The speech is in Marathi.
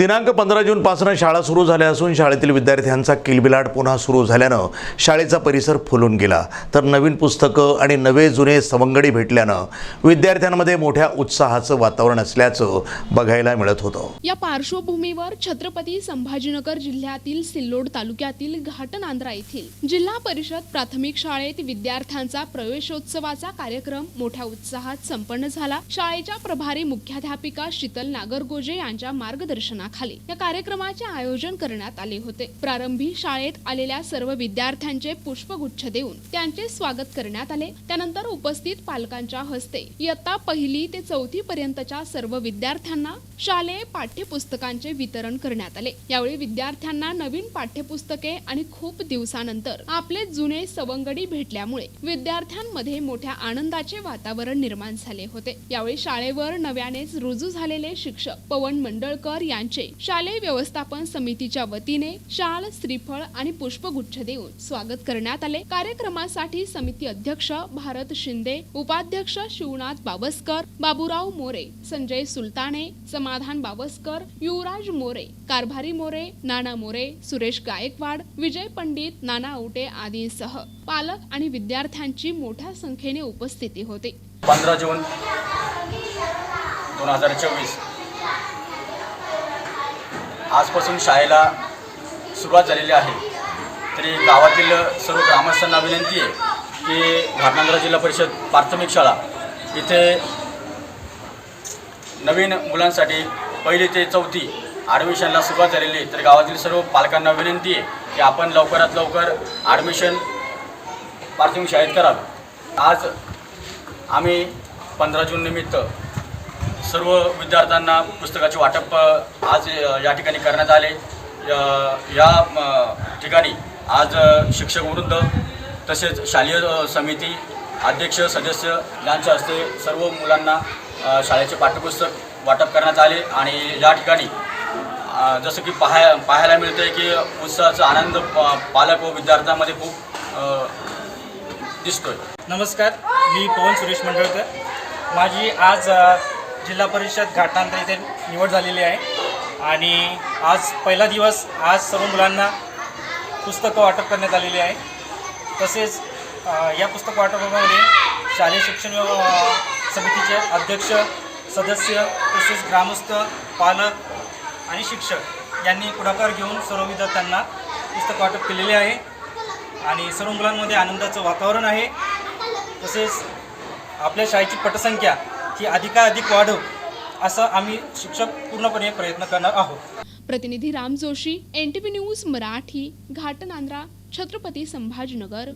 दिनांक पंधरा जूनपासून शाळा सुरू झाल्या असून शाळेतील विद्यार्थ्यांचा किलबिलाट पुन्हा सुरू झाल्यानं शाळेचा परिसर फुलून गेला. तर नवीन पुस्तकं आणि नवे जुने सवंगडी भेटल्यानं विद्यार्थ्यांमध्ये मोठ्या उत्साहाचं वातावरण असल्याचं बघायला मिळत होतं. या पार्श्वभूमीवर छत्रपती संभाजीनगर जिल्ह्यातील सिल्लोड तालुक्यातील घाटनांद्रा येथील जिल्हा परिषद प्राथमिक शाळेत विद्यार्थ्यांचा प्रवेशोत्सवाचा कार्यक्रम मोठ्या उत्साहात संपन्न झाला. शाळेच्या प्रभारी मुख्याध्यापिका शीतल नागरगोजे यांच्या मार्गदर्शनात नावाखाली या कार्यक्रमाचे आयोजन करण्यात आले होते. प्रारंभी शाळेत आलेल्या सर्व विद्यार्थ्यांचे पुष्पगुच्छ देऊन त्यांचे स्वागत करण्यात आले. त्यानंतर उपस्थित पालकांच्या हस्ते इयत्ता पहिली ते चौथी पर्यंतच्या सर्व विद्यार्थ्यांना शालेय पाठ्यपुस्तकांचे वितरण करण्यात आले. यावेळी विद्यार्थ्यांना नवीन पाठ्यपुस्तके आणि खूप दिवसानंतर आपले जुने सवंगडी भेटल्यामुळे विद्यार्थ्यांमध्ये मोठ्या आनंदाचे वातावरण निर्माण झाले होते. यावेळी शाळेवर नव्यानेच रुजू झालेले शिक्षक पवन मंडळकर यांचे शालेय व्यवस्थापन समितीच्या वतीने शाल श्रीफळ आणि पुष्पगुच्छ देऊन स्वागत करण्यात आले. कार्यक्रमासाठी समिती अध्यक्ष भारत शिंदे उपाध्यक्ष शिवनाथ बावस्कर बाबूराव मोरे संजय सुलताने समाधान बावस्कर युवराज मोरे कारभारी मोरे नाना मोरे सुरेश गायकवाड विजय पंडित नाना आवटे आदींसह पालक आणि विद्यार्थ्यांची मोठ्या संख्येने उपस्थिती होती. पंधरा जून दोन हजार चोवीस. आजपासून शाळेला सुरुवात झालेली आहे. तरी गावातील सर्व ग्रामस्थांना विनंती आहे की घाटनांद्रा जिल्हा परिषद प्राथमिक शाळा इथे नवीन मुलांसाठी पहिली ते चौथी ॲडमिशनला सुरुवात झालेली आहे. तर गावातील सर्व पालकांना विनंती आहे की आपण लवकरात लवकर ॲडमिशन प्राथमिक शाळेत करावं. आज आम्ही पंधरा जून निमित्त सर्व विद्यार्थ्यांना पुस्तकाचे वाटप आज या ठिकाणी करण्यात आले. या ठिकाणी आज शिक्षक वृंद तसेच शालेय समिती अध्यक्ष सदस्य यांच्या हस्ते सर्व मुलांना शाळेचे पाठ्यपुस्तक वाटप करण्यात आले आणि या ठिकाणी जसं की पाहाय पाहायला मिळतं आहे की उत्साहाचा आनंद प- पालक व विद्यार्थ्यांमध्ये खूप दिसतोय. नमस्कार मी पवन सुरेश मंडळकर. माझी आज जिल्हा परिषद घाटांतर इथे निवड झालेली आहे. आणि आज पहिला दिवस आज सर्व मुलांना पुस्तकं वाटप करण्यात आलेली आहे. तसेच या पुस्तक वाटपामध्ये शालेय शिक्षण व्यव- समितीचे अध्यक्ष सदस्य तसेच ग्रामस्थ पालक आणि शिक्षक यांनी पुढाकार घेऊन सर्व विद्यार्थ्यांना पुस्तक वाटप केलेले आहे. आणि सर्व मुलांमध्ये आनंदाचं वातावरण आहे. तसेच आपल्या शाळेची पटसंख्या ती अधिकाधिक वाढव असं आम्ही शिक्षक पूर्णपणे प्रयत्न करणार आहोत. प्रतिनिधी Ram Joshi N T news Marathi Ghatnandra Chhatrapati Sambhajinagar.